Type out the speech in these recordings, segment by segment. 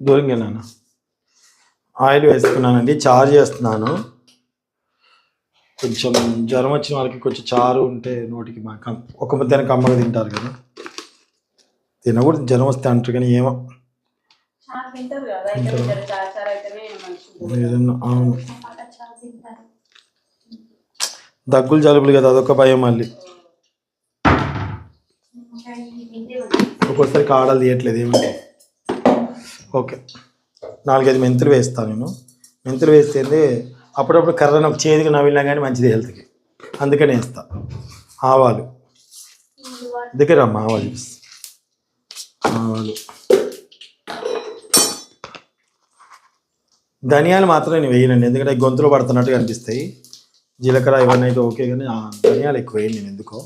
దూరంగా నాన్న ఆయిల్ వేసుకున్నానండి చారు చేస్తున్నాను. కొంచెం జ్వరం వచ్చిన వాళ్ళకి కొంచెం చారు ఉంటే నోటికి మా కమ్ ఒక ముద్దన కమ్మగా తింటారు కదా. తినకూడదు జ్వరం వస్తే అంటారు కానీ ఏమో. ఏదన్నా అవును. దగ్గులు జలుబులు కదా అదొక భయం మళ్ళీ. ఒక్కోసారి కాడలు తీయట్లేదు ఏమిటి ఓకే. నాలుగైదు మెంతులు వేస్తాను నేను. మెంతులు వేస్తే అప్పుడప్పుడు కర్రను ఒక చేతికి నవ్వినా కానీ మంచిది హెల్త్కి. అందుకని వేస్తా. ఆవాలు. దగ్గర ఆవాలు ఆవాలు. ధనియాలు మాత్రం నేను వేయనండి ఎందుకంటే గొంతులో పడుతున్నట్టుగా అనిపిస్తాయి. జీలకర్ర ఇవన్నీ అయితే ఓకే కానీ ఆ ధనియాలు ఎక్కువ వేయండి నేను ఎందుకో.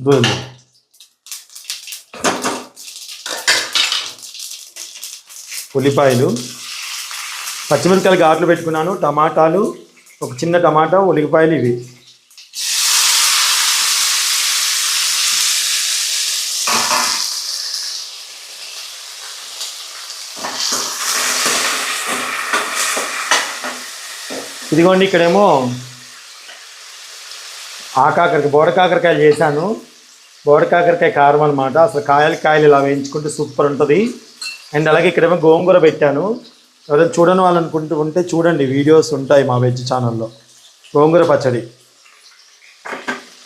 దూరం ఉల్లిపాయలు పచ్చిమిరపకాయలు ఘాట్లు పెట్టుకున్నాను టమాటాలు ఒక చిన్న టమాటా ఉల్లిపాయలు ఇవి. ఇదిగోండి ఇక్కడేమో ఆకాకరకాయ బోడకాకరకాయలు చేశాను. బోడకాకరకాయ కారం అనమాట అసలు కాయలు కాయలు ఇలా వేయించుకుంటే సూపర్ ఉంటుంది. అండ్ అలాగే ఇక్కడేమో గోంగూర పెట్టాను. ఎవరైనా చూడని వాళ్ళు అనుకుంటూ ఉంటే చూడండి వీడియోస్ ఉంటాయి మా వెజ్ ఛానల్లో. గోంగూర పచ్చడి.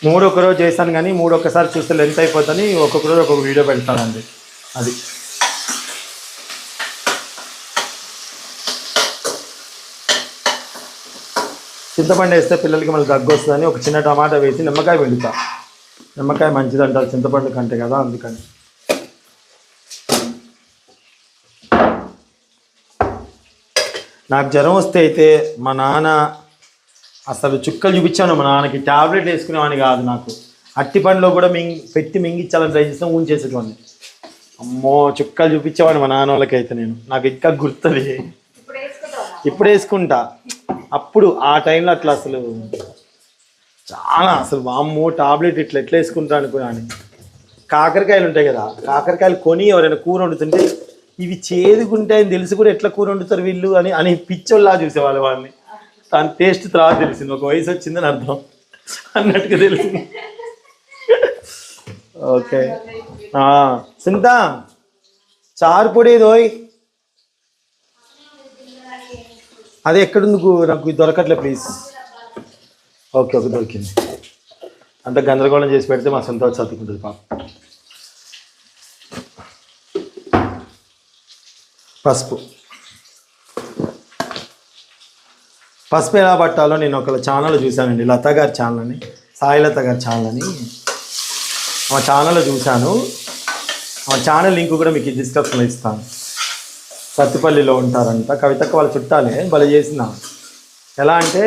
మూడు ఒకరోజు చేశాను కానీ మూడు ఒక్కసారి చూస్తే లెంత్ అయిపోతుంది ఒక్కొక్క రోజు ఒక్కొక్క వీడియో పెడతానండి. అది. చింతపండు వేస్తే పిల్లలకి మళ్ళీ దగ్గు వస్తుందని ఒక చిన్న టమాటా వేసి నిమ్మకాయ పిండుతా. నిమ్మకాయ మంచిది అంటారు చింతపండు కంటే కదా అందుకని. నాకు జ్వరం వస్తే అయితే మా నాన్న అసలు చుక్కలు చూపించాను. మా నాన్నకి టాబ్లెట్ వేసుకునేవాడిని కాదు నాకు. అట్టి పండులో కూడా మింగి పెట్టి మింగించాలని ట్రై చేస్తే ఉంచేసేటవాడిని అమ్మో చుక్కలు చూపించేవాడిని మా నాన్న వాళ్ళకైతే నేను. నాకు ఇంకా గుర్తుంది. ఇప్పుడు ఇప్పుడు వేసుకుంటా. అప్పుడు ఆ టైంలో అట్లా అసలు చాలా అసలు వామ్మో టాబ్లెట్ ఇట్లా ఎట్లా వేసుకుంటా అనుకున్నాను. కాకరకాయలు ఉంటాయి కదా కాకరకాయలు కొని ఎవరైనా కూర వండుతుంటే ఇవి చేదుకుంటాయని తెలిసి కూడా ఎట్లా కూర వండుతారు వీళ్ళు అని అని పిచ్చోళ్ళలా చూసేవాళ్ళు వాళ్ళని దాని టేస్ట్ తర్వాత తెలిసింది. ఒక వయసు వచ్చిందని అర్థం. అన్నట్టుగా తెలిసింది. ఓకే. సింత చారు పొడి అది ఎక్కడుంది గు- నాకు దొరకట్లే ప్లీజ్. ఓకే ఓకే దొరికింది. అంత గందరగోళం చేసి పెడితే మా సొంత చదువుకుంటుంది పాప. పసుపు. పసుపు ఎలా పట్టాలో నేను ఒక ఛానల్ చూశానండి. లత గారి ఛానల్ అని సాయి లత గారి ఛానల్ అని ఆ ఛానల్లో చూశాను. ఆ ఛానల్ లింక్ కూడా మీకు డిస్క్రిప్షన్లో ఇస్తాను. సత్తుపల్లిలో ఉంటారంట. కవితకు వాళ్ళ చుట్టాలే భలే చేసిన. ఎలా అంటే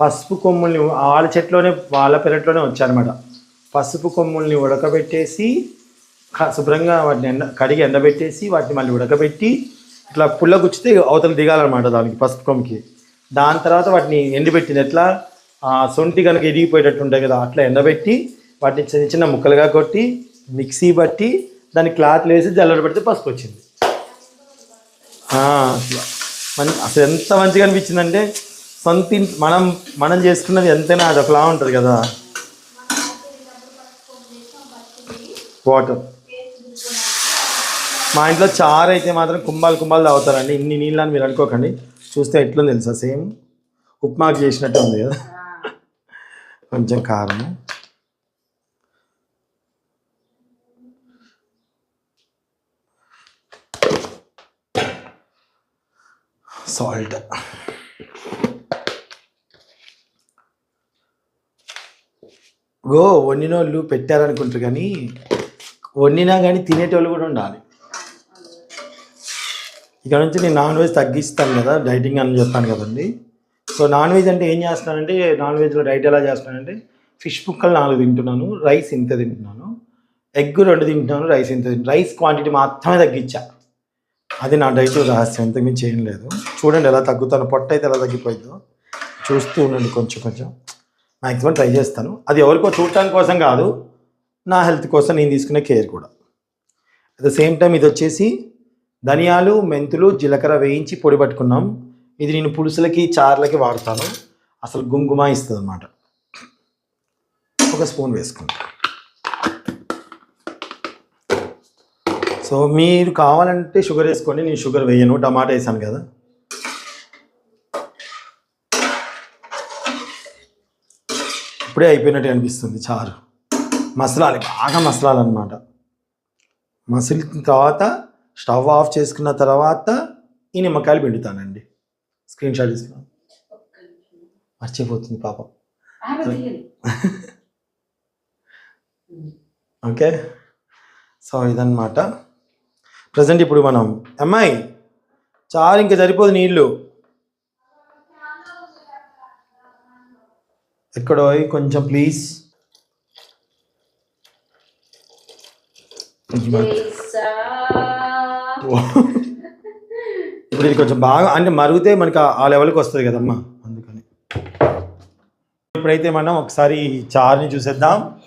పసుపు కొమ్ముల్ని వాళ్ళ చెట్లోనే వాళ్ళ పెరట్లోనే వచ్చారన్నమాట. పసుపు కొమ్ముల్ని ఉడకబెట్టేసి శుభ్రంగా వాటిని ఎండ కడిగి ఎండబెట్టేసి వాటిని మళ్ళీ ఉడకబెట్టి ఇట్లా పుల్ల గుచ్చితే అవతల దిగాలన్నమాట దానికి పసుపు కొమ్ముకి. దాని తర్వాత వాటిని ఎండబెట్టింది ఎట్లా? ఆ, సొంటి కనుక ఎదిగిపోయేటట్టు ఉంటాయి కదా అట్లా ఎండబెట్టి వాటిని చిన్న చిన్న ముక్కలుగా కొట్టి మిక్సీ బట్టి దాన్ని క్లాత్లు వేసి జల్లడ పెడితే పసుపు వచ్చింది. అట్లా. అసలు ఎంత మంచిగా అనిపించిందంటే సొంత మనం మనం చేసుకున్నది ఎంతైనా అది ఒకలా ఉంటుంది కదా. వాటర్. మా ఇంట్లో చారు అయితే మాత్రం కుంభాలు కుంభాలు తాగుతారండి. ఇన్ని నీళ్ళని మీరు అనుకోకండి. చూస్తే ఎట్లుంది తెలుసా? సేమ్ ఉప్మాకి చేసినట్టు ఉంది కదా. కొంచెం కారం. సాల్ట్. గో వండినోళ్ళు పెట్టారనుకుంటారు కానీ వండినా కానీ తినేటోళ్ళు కూడా ఉండాలి. ఇక్కడ నుంచి నేను నాన్ వెజ్ తగ్గిస్తాను కదా డైటింగ్ అని చెప్పాను కదండి. సో నాన్ వెజ్ అంటే ఏం చేస్తున్నానంటే నాన్ వెజ్లో డైట్ ఎలా చేస్తున్నానంటే ఫిష్ ముక్కలు నాలుగు తింటున్నాను రైస్ ఇంత తింటున్నాను ఎగ్ రెండు తింటున్నాను రైస్ ఇంత రైస్ క్వాంటిటీ మాత్రమే తగ్గించా. అది నా డైట్ రహస్యం ఇంత మించి ఏం లేదు. చూడండి ఎలా తగ్గుతాను పొట్ట అయితే ఎలా తగ్గిపోయిందో. చూస్తూ ఉండండి కొంచెం కొంచెం. మ్యాక్సిమం ట్రై చేస్తాను. అది ఎవరికో చూడటానికి కోసం కాదు నా హెల్త్ కోసం నేను తీసుకునే కేర్ కూడా. అట్ ద సేమ్ టైం ఇది వచ్చేసి ధనియాలు మెంతులు జీలకర్ర వేయించి పొడి పట్టుకున్నాం. ఇది నేను పులుసులకి చార్లకి వాడతాను. అసలు గుంగుమ ఇస్తుంది అనమాట ఒక స్పూన్ వేసుకుంటాం. సో మీరు కావాలంటే షుగర్ వేసుకోండి. నేను షుగర్ వేయను. టమాటా వేసాను కదా. ఇప్పుడే అయిపోయినట్టు అనిపిస్తుంది చారు. మసలాలి బాగా మసలాలన్నమాట మసిలిన తర్వాత స్టవ్ ఆఫ్ చేసుకున్న తర్వాత ఈ నిమ్మకాయలు పిండుతానండి. స్క్రీన్ షాట్ తీసుకున్నాను. మర్చిపోతుంది పాపం. ఓకే. సో ఇదన్నమాట. ప్రజెంట్ ఇప్పుడు మనం అమ్మాయి చాలు ఇంకా సరిపోదు నీళ్ళు. ఎక్కడో కొంచెం ప్లీజ్. ఇప్పుడు ఇది కొంచెం బాగా అంటే మరుగుతే మనకి ఆ- లెవెల్కి వస్తుంది కదమ్మా. అందుకని. ఇప్పుడైతే మనం ఒకసారి చారుని చూసేద్దాం.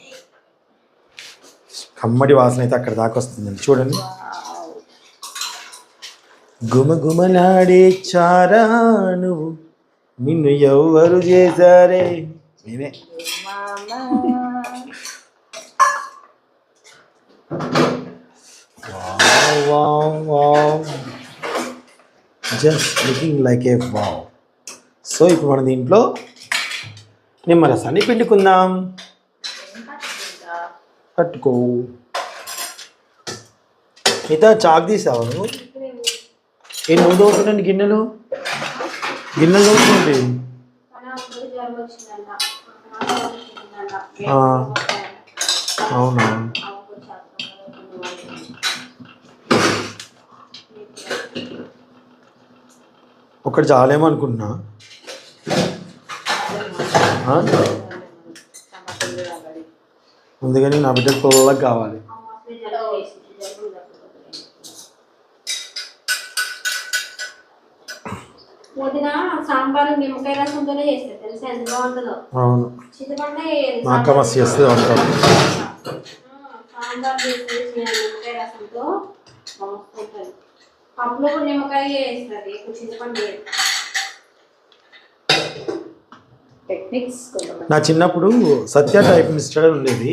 కమ్మడి వాసన అయితే అక్కడ దాకా వస్తుందండి చూడండి. వావ్. గుమగుమలాడే చారా నువ్వు నిన్ను ఎవరు చేశారే. నేనే. మామా. Just looking like a wow so ఇప్పుడు మనం దీంట్లో నిమ్మరసాన్ని పిండుకుందాం. పట్టుకో మిగతా చాక్ తీసావా ఏ నువ్వు దోకునండి గిన్నెలు? గిన్నెలు దోకుంది మన సాంబార్ నిమ్మకాయ రసంతోనే చేస్తారు తెలుసా ఎంత బాగుంటుందో? అవును. మా అక్క మస్తు చేస్తుంది వంట. సాంబార్ చేసేది నిమ్మకాయ రసంతో. బాగుంటుంది. పప్పులో కూడా నిమ్మకాయ వేస్తుంది చింతపండు నా చిన్నప్పుడు సత్య టైప్ ఇన్స్టిట్యూట్ ఉండేది.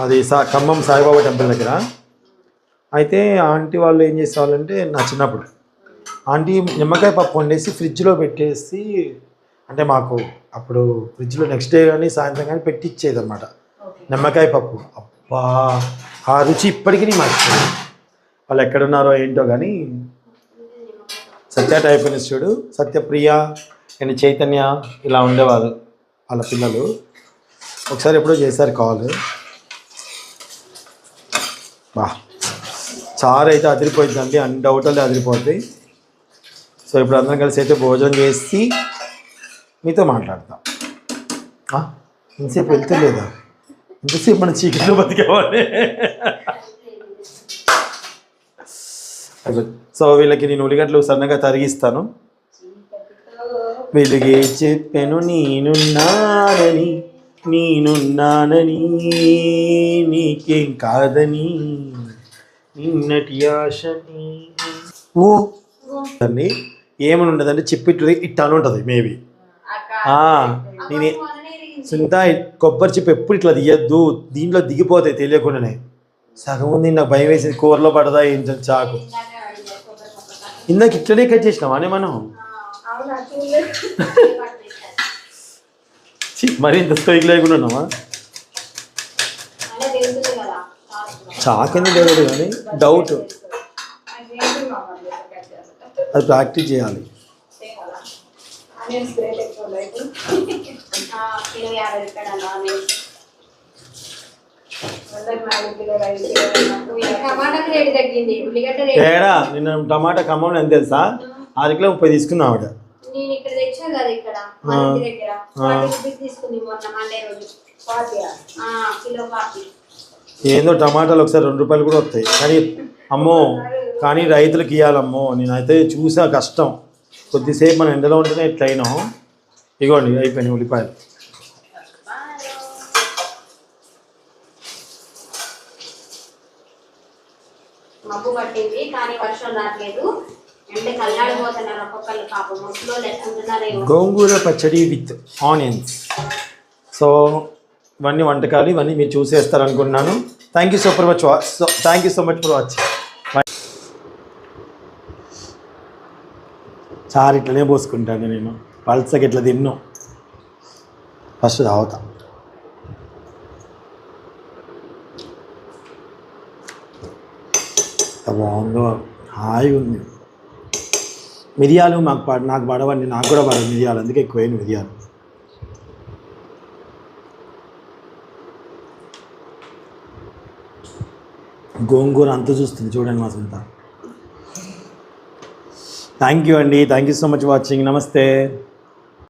అది సా ఖమ్మం సాయిబాబా టెంపుల్ దగ్గర. అయితే ఆంటీ వాళ్ళు ఏం చేసేవాళ్ళంటే నా చిన్నప్పుడు ఆంటీ నిమ్మకాయ పప్పు వండేసి ఫ్రిడ్జ్లో పెట్టేసి అంటే మాకు అప్పుడు ఫ్రిడ్జ్లో నెక్స్ట్ డే కానీ సాయంత్రం కానీ పెట్టిచ్చేది అనమాట ఓకే. నిమ్మకాయ పప్పు. అబ్బా! ఆ రుచి ఇప్పటికీ నేను మర్చిపోయాను వాళ్ళు ఎక్కడున్నారో ఏంటో కానీ Satya type institute Satyapriya and Chaitanya ఇలా ఉండేవారు వాళ్ళ పిల్లలు. ఒకసారి ఎప్పుడో చేశారు కాల్. బా. చారు అయితే అదిరిపోయిందండి అన్ని డౌట్లు అదిరిపోతాయి సో ఇప్పుడు అందరం కలిసి అయితే భోజనం చేసి మీతో మాట్లాడతాం. ఆ? ఇంతసేపు వెళ్తలేదా? ఇంతసేపు మన చీకట్లో బతికేవాళ్ళే. సో వీళ్ళకి నేను ఉల్లిగడ్డలు సన్నగా తరిగిస్తాను. వెలుగే చెప్పాను నేనున్నానని నేనున్నానని నీకేం కాదని నిన్నటి ఆశని. ఓ అండి ఏమని ఉండదంటే చెప్పిట్టు అని ఉంటుంది మేబీ. నేనే సునీత కొబ్బరి చెప్పు ఎప్పుడు ఇట్లా తీయద్దు దీంట్లో దిగిపోతాయి తెలియకుండానే. సగం ఉంది నాకు భయం వేసింది కూరలో పడదా ఏం చాకు. ఇందాక ఇట్లనే కట్ చేసినావా? అనే మనం. మరి ఇంత స్టోయిక్ లేకుండా ఉన్నావా? అలా లేదు కానీ? డౌట్. అది ప్రాక్టీస్ చేయాలి. చేయాలా? ఆనియన్స్ గ్రేట్ తేడా నిన్న టమాటా ఖమ్మం ఎంత తెలుసా? ఆరు కిలో ముప్పై తీసుకున్నా ఆవిడ. నేను ఇక్కడ తెచ్చా కదా ఇక్కడ మా ఇంటి దగ్గర. ఫార్టీ రూపీస్ తీసుకుంది మొన్న మండే రోజు. పాతియా? ఆ, కిలో ఫార్టీ ఏందో టమాటాలు ఒకసారి రెండు రూపాయలు కూడా వస్తాయి. కానీ అమ్మో కానీ రైతులకు ఇవ్వాలమ్మో నేనైతే చూసా కష్టం. కొద్దిసేపు మన ఎండలో ఉంటేనే ఎట్లయినా ఇగోండి అయిపోయినాయి ఉల్లిపాయలు. మబ్బు పట్టింది కానీ వర్షం రావట్లేదు అంటే కల్లాడిపోతున్నారు ఒక్కొక్కరు పాపం. ముసలో లెక్కుంటున్నారేమో గోంగూర పచ్చడి విత్ ఆనియన్స్ సో ఇవన్నీ వంటకాలు ఇవన్నీ మీరు చూసేస్తారు thank you so for much so thank you so much for watching చారు ఇట్లనే పోసుకుంటాను నేను. పల్సకి ఇట్లా తిన్నాం. ఫస్ట్ తాగుతాను ఎంత బాగుందో. హాయిగా ఉంది. మిరియాలు మాకు పడ నాకు పడవండి నాకు కూడా పడవు మిరియాలు. అందుకే ఎక్కువైన మిరియాలు. గోంగూర అంత చూస్తుంది చూడండి మా సొంత. థ్యాంక్ యూ అండి. Thank you so much watching నమస్తే.